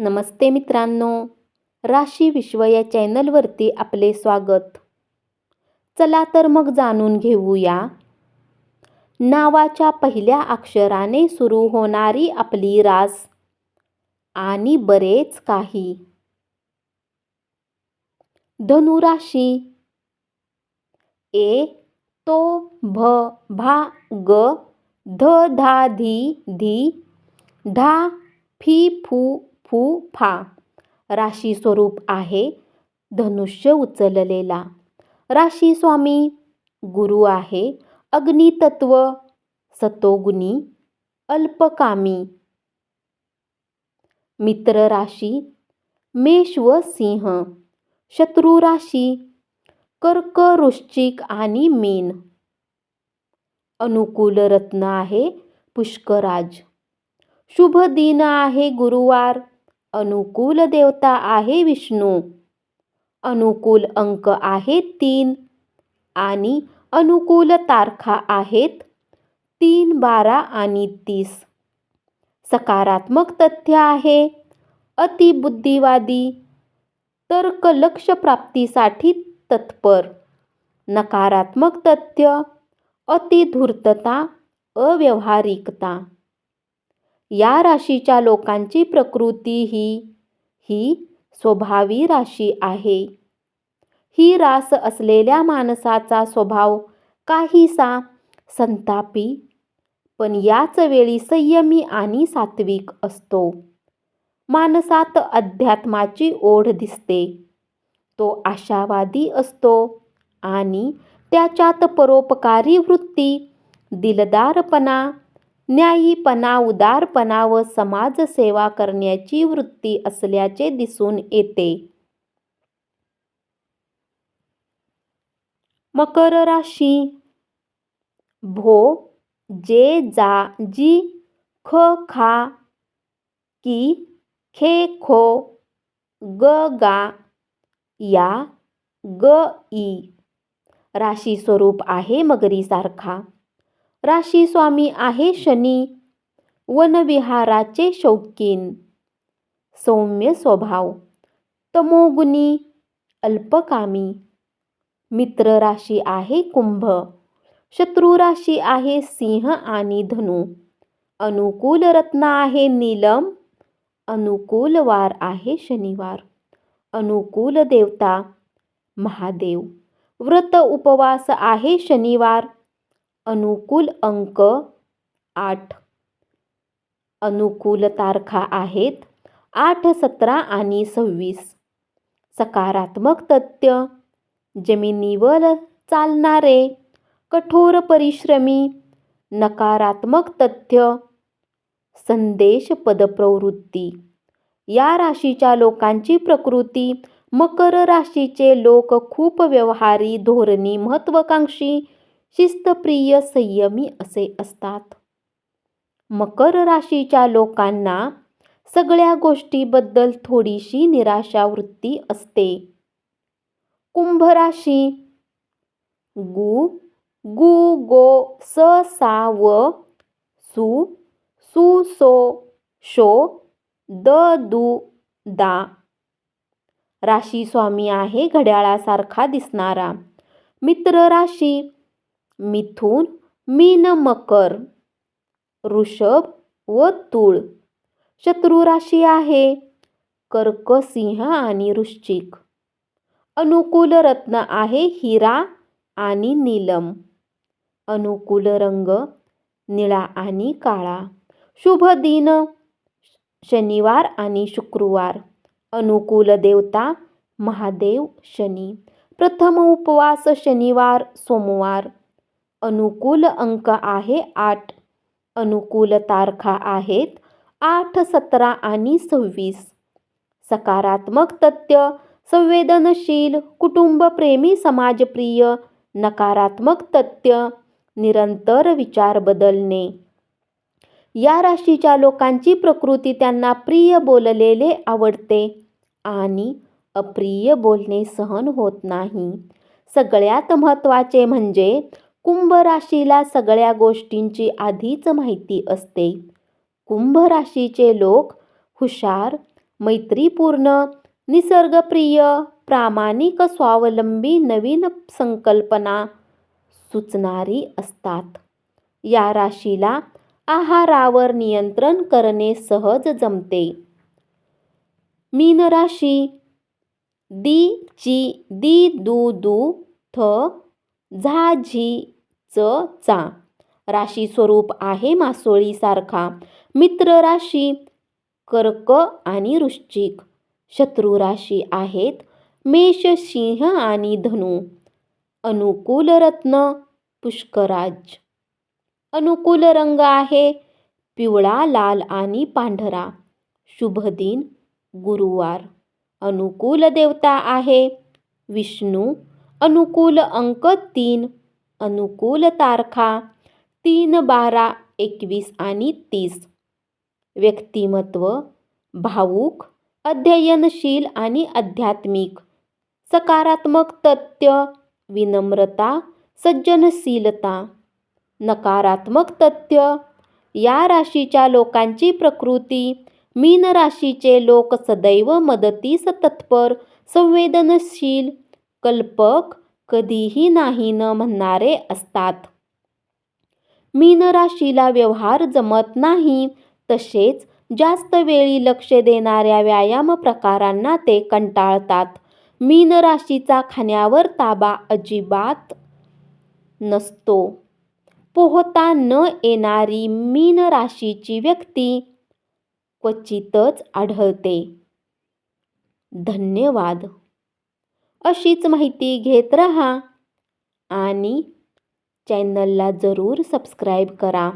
नमस्ते मित्रांनो. राशी विश्व या चॅनलवरती आपले स्वागत. चला तर मग जाणून घेऊया. नावाच्या पहिल्या अक्षराने सुरू होणारी आपली रास आणि बरेच काही. धनुराशी. ए तो भ भा ग ध धा धी धी धा फी फू फू फा. राशी स्वरूप आहे धनुष्य उचललेला. राशी स्वामी गुरु आहे अग्नितत्व सतोगुणी अल्पकामी. मित्र राशी मेष व सिंह. शत्रू राशी कर्क वृश्चिक आणि मीन. अनुकूल रत्न आहे पुष्कराज. शुभ दिन आहे गुरुवार. अनुकूल देवता आहे विष्णू. अनुकूल अंक आहे तीन आणि अनुकूल तारखा आहेत तीन बारा आणि तीस. सकारात्मक तथ्य आहे अतिबुद्धिवादी तर्क लक्ष प्राप्तीसाठी तत्पर. नकारात्मक तथ्य अतिधूर्तता अव्यवहारिकता. या राशीच्या लोकांची प्रकृती ही ही स्वभावी राशी आहे. ही रास असलेल्या माणसाचा स्वभाव काहीसा संतापी पण याच वेळी संयमी आणि सात्विक असतो. माणसात अध्यात्माची ओढ दिसते. तो आशावादी असतो आणि त्याच्यात परोपकारी वृत्ती दिलदारपणा न्यायीपणा उदारपणा व समाजसेवा करण्याची वृत्ती असल्याचे दिसून येते. मकर राशी. भो जे जा जी ख खा की खे खो ग गा या ग ई. राशी स्वरूप आहे मगरीसारखा. राशी स्वामी आहे शनी. वनविहाराचे शौकीन. सौम्य स्वभाव. तमोगुणी अल्पकामी. मित्र राशी आहे कुंभ. शत्रू राशी आहे सिंह आणि धनु. अनुकूल रत्न आहे नीलम. अनुकूल वार आहे शनिवार. अनुकूल देवता. महादेव. व्रत उपवास आहे शनिवार. अनुकूल अंक आठ. अनुकूल तारखा आहेत आठ सतरा आणि सव्वीस. सकारात्मक तथ्य जमिनीवर चालणारे कठोर परिश्रमी नकारात्मक तथ्य संदेश पदप्रवृत्ती. या राशीच्या लोकांची प्रकृती मकर राशीचे लोक खूप व्यवहारी धोरणी महत्त्वाकांक्षी शिस्तप्रिय संयमी असे असतात. मकर राशीच्या लोकांना सगळ्या गोष्टीबद्दल थोडीशी निराशा वृत्ती असते. कुंभ राशी गु गु गो स सा व सु सु सो शो द दु दा. राशी स्वामी आहे घड्याळासारखा दिसणारा. मित्र राशी मिथून मीन मकर ऋषभ व तूळ. शत्रू राशी आहे कर्क सिंह आणि वृश्चिक. अनुकूल रत्न आहे हिरा आणि नीलम. अनुकूल रंग निळा आणि काळा. शुभ दिन शनिवार आणि शुक्रवार. अनुकूल देवता महादेव शनी. प्रथम उपवास शनिवार सोमवार. अनुकूल अंक आहे आठ अनुकूल तारखा आहेत आठ सतरा आणि सव्वीस. सकारात्मक तथ्य संवेदनशील कुटुंबप्रेमी समाजप्रिय नकारात्मक तथ्य निरंतर विचार बदलणे. या राशीच्या लोकांची प्रकृती त्यांना प्रिय बोललेले आवडते आणि अप्रिय बोलणे सहन होत नाही. सगळ्यात महत्त्वाचे म्हणजे कुंभ राशीला सगळ्या गोष्टींची आधीच माहिती असते. कुंभ राशीचे लोक हुशार मैत्रीपूर्ण निसर्गप्रिय प्रामाणिक स्वावलंबी नवीन संकल्पना सुचणारी असतात. या राशीला आहारावर नियंत्रण करणे सहज जमते. मीन राशी दी ची दी दू दू थ झा झी च चा. राशी स्वरूप आहे मासोळीसारखा. मित्र राशी कर्क आणि वृश्चिक. शत्रू राशी आहेत मेष सिंह आणि धनु. अनुकूल रत्न पुष्कराज. अनुकूल रंग आहे पिवळा लाल आणि पांढरा. शुभ दिन गुरुवार. अनुकूल देवता आहे विष्णू. अनुकूल अंक तीन. अनुकूल तारखा तीन बारा एकवीस आणि तीस. व्यक्तिमत्व भावूक अध्ययनशील आणि आध्यात्मिक. सकारात्मक तथ्य विनम्रता सज्जनशीलता. नकारात्मक तथ्य या राशीच्या लोकांची प्रकृती मीन राशीचे लोक सदैव मदतीस तत्पर संवेदनशील कल्पक कधीही नाही न म्हणणारे असतात. मीन राशीला व्यवहार जमत नाही तसेच जास्त वेळी लक्ष देणाऱ्या व्यायाम प्रकारांना ते कंटाळतात. मीन राशीचा खाण्यावर ताबा अजिबात नसतो. पोहता न येणारी मीन राशीची व्यक्ती क्वचितच आढळते. धन्यवाद. अशीच माहिती घेत रहा. आणि चॅनलला जरूर सबस्क्राईब करा.